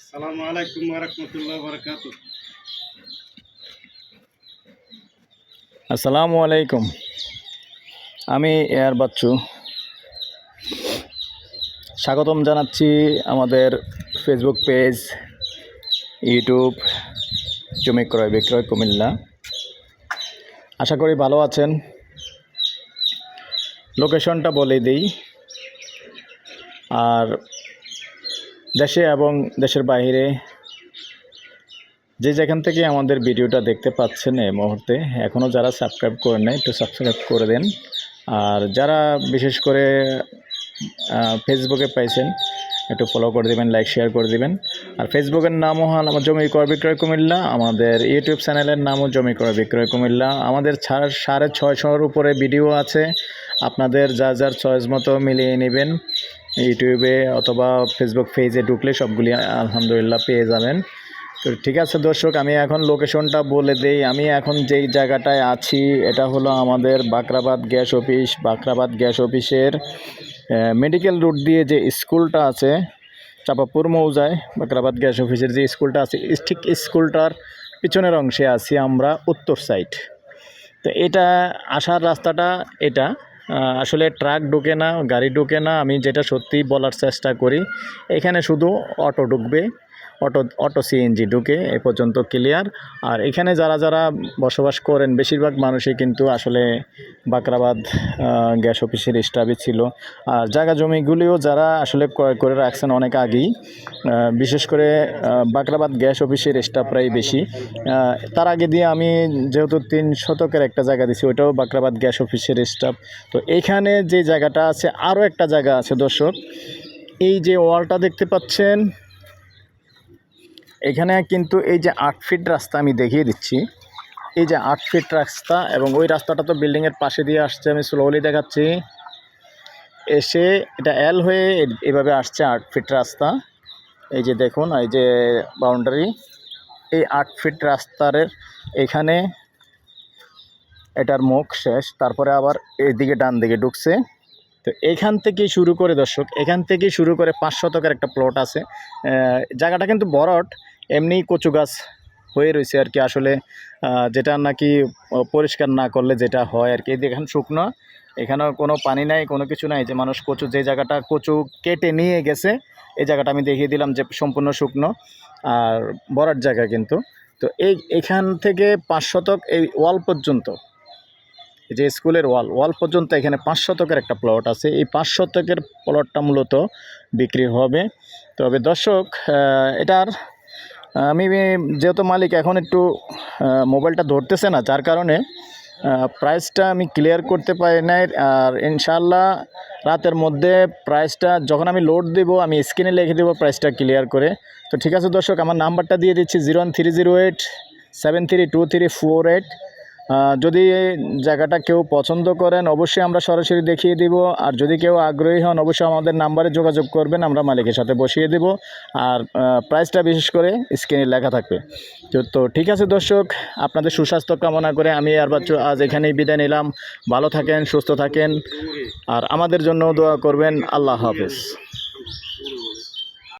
আসসালামু আলাইকুম রহমতুল্লাহ বরকাত আসসালামু আলাইকুম। আমি এয়ার বাচ্চু। স্বাগতম জানাচ্ছি আমাদের ফেসবুক পেজ ইউটিউব জমি ক্রয় বিক্রয় কুমিল্লা। আশা করি ভালো আছেন। লোকেশনটা বলে দিই। আর দেশে এবং দেশের বাইরে যে যেখান থেকে আমাদের ভিডিওটা দেখতে পাচ্ছেন এই মুহূর্তে এখনও যারা সাবস্ক্রাইব করে নেয় একটু সাবস্ক্রাইব করে দেন। আর যারা বিশেষ করে ফেসবুকে পাইছেন একটু ফলো করে দিবেন লাইক শেয়ার করে দিবেন। আর ফেসবুকের নামও হল আমার জমি ক্রয় বিক্রয় কুমিল্লা, আমাদের ইউটিউব চ্যানেলের নামও জমি ক্রয় বিক্রয় কুমিল্লা। আমাদের ছাড়, সাড়ে ছয়শোর উপরে ভিডিও আছে। আপনাদের যা যার চয়েস মতো মিলিয়ে নেবেন। ইউটিউবে অথবা ফেসবুক পেজে ঢুকলে সবগুলি আলহামদুলিল্লাহ পেয়ে যাবেন। তো ঠিক আছে দর্শক, আমি এখন লোকেশনটা বলে দেই। আমি এখন যেই জায়গাটায় আছি, এটা হলো আমাদের Bakrabad gas office. Bakrabad gas অফিসের মেডিকেল রুট দিয়ে যে স্কুলটা আছে, চাপাপুর মৌজায় বাকরাবাদ গ্যাস অফিসের যে স্কুলটা আছে ঠিক স্কুলটার পিছনের অংশে আছি আমরা উত্তর সাইড তো এটা আসার রাস্তাটা এটা। আসলে ট্রাক ঢুকে না, গাড়ি ঢুকে না, আমি যেটা সত্যি বলার চেষ্টা করি, এখানে শুধু অটো ঢুকবে। অটো অটো সিএনজি ঢুকে, এ পর্যন্ত ক্লিয়ার আর এখানে যারা যারা বসবাস করেন, বেশিরভাগ মানুষই কিন্তু আসলে বাকরাবাদ গ্যাস অফিসের স্টাফই ছিল। আর জায়গা জমিগুলিও যারা আসলে ক্রয় করে রাখছেন অনেক আগেই বিশেষ করে বাকরাবাদ গ্যাস অফিসের স্টাফরাই বেশি। তার আগে দিয়ে আমি যেহেতু তিন শতকের একটা জায়গা দিছি ওইটাও বাকরাবাদ গ্যাস অফিসের স্টাফ। তো এখানে যে জায়গাটা আছে, আরও একটা জায়গা আছে দর্শক। এই যে ওয়ালটা দেখতে পাচ্ছেন এখানে কিন্তু এই যে আট ফিট রাস্তা আমি দেখিয়ে দিচ্ছি। এই যে আট ফিট রাস্তা এবং ওই রাস্তাটা তো বিল্ডিংয়ের পাশে দিয়ে আসছে, আমি স্লোলি দেখাচ্ছি। এসে এটা এল হয়ে এভাবে আসছে আট ফিট রাস্তা। এই যে দেখুন, এই যে বাউন্ডারি এই আট ফিট রাস্তার এখানে এটার মুখ শেষ, তারপরে আবার এদিকে ডান দিকে ঢুকছে। তো এখান থেকে শুরু করে দর্শক, এখান থেকে শুরু করে পাঁচ শতকের একটা প্লট আছে। জায়গাটা কিন্তু বরট এমনি কচু গাছ হয়ে রয়েছে আর কি। আসলে যেটা নাকি পরিষ্কার না করলে যেটা হয় আর কি। দেখেন শুকনো, এখানেও কোনো পানি নাই, কোনো কিছু নাই। যে মানুষ কচু, যে জায়গাটা কচু কেটে নিয়ে গেছে, এই জায়গাটা আমি দেখিয়ে দিলাম যে সম্পূর্ণ শুকনো আর বরার জায়গা কিন্তু। তো এই, এখান থেকে পাঁচ শতক, এই ওয়াল পর্যন্ত যে স্কুলের ওয়াল ওয়াল পর্যন্ত এখানে পাঁচ শতকের একটা প্লট আছে। এই পাঁচ শতকের প্লটটা মূলত বিক্রি হবে। তবে দর্শক এটার আমি যেহেতু মালিক, এখন একটু মোবাইলটা ধরতেছে না, যার কারণে প্রাইসটা আমি ক্লিয়ার করতে পারি নাই, আর ইনশাল্লাহ রাতের মধ্যে প্রাইসটা যখন আমি লোড দেবো, আমি স্ক্রিনে লিখে দেবো প্রাইসটা ক্লিয়ার করে। তো ঠিক আছে দর্শক, আমার নাম্বারটা দিয়ে দিচ্ছি zero one three zero eight seven three two three four eight যদি এই জায়গাটা কেউ পছন্দ করেন, অবশ্যই আমরা সরাসরি দেখিয়ে দিব। আর যদি কেউ আগ্রহী হন, অবশ্যই আমাদের নাম্বারে যোগাযোগ করবেন, আমরা মালিকের সাথে বসিয়ে দেব। আর প্রাইসটা বিশেষ করে স্ক্রিনে লেখা থাকবে। তো ঠিক আছে দর্শক, আপনাদের সুস্বাস্থ্য কামনা করে আমি আর বাচ্চু আজ এখানেই বিদায় নিলাম। ভালো থাকেন, সুস্থ থাকেন। আর আমাদের জন্য দোয়া করবেন। আল্লাহ হাফেজ।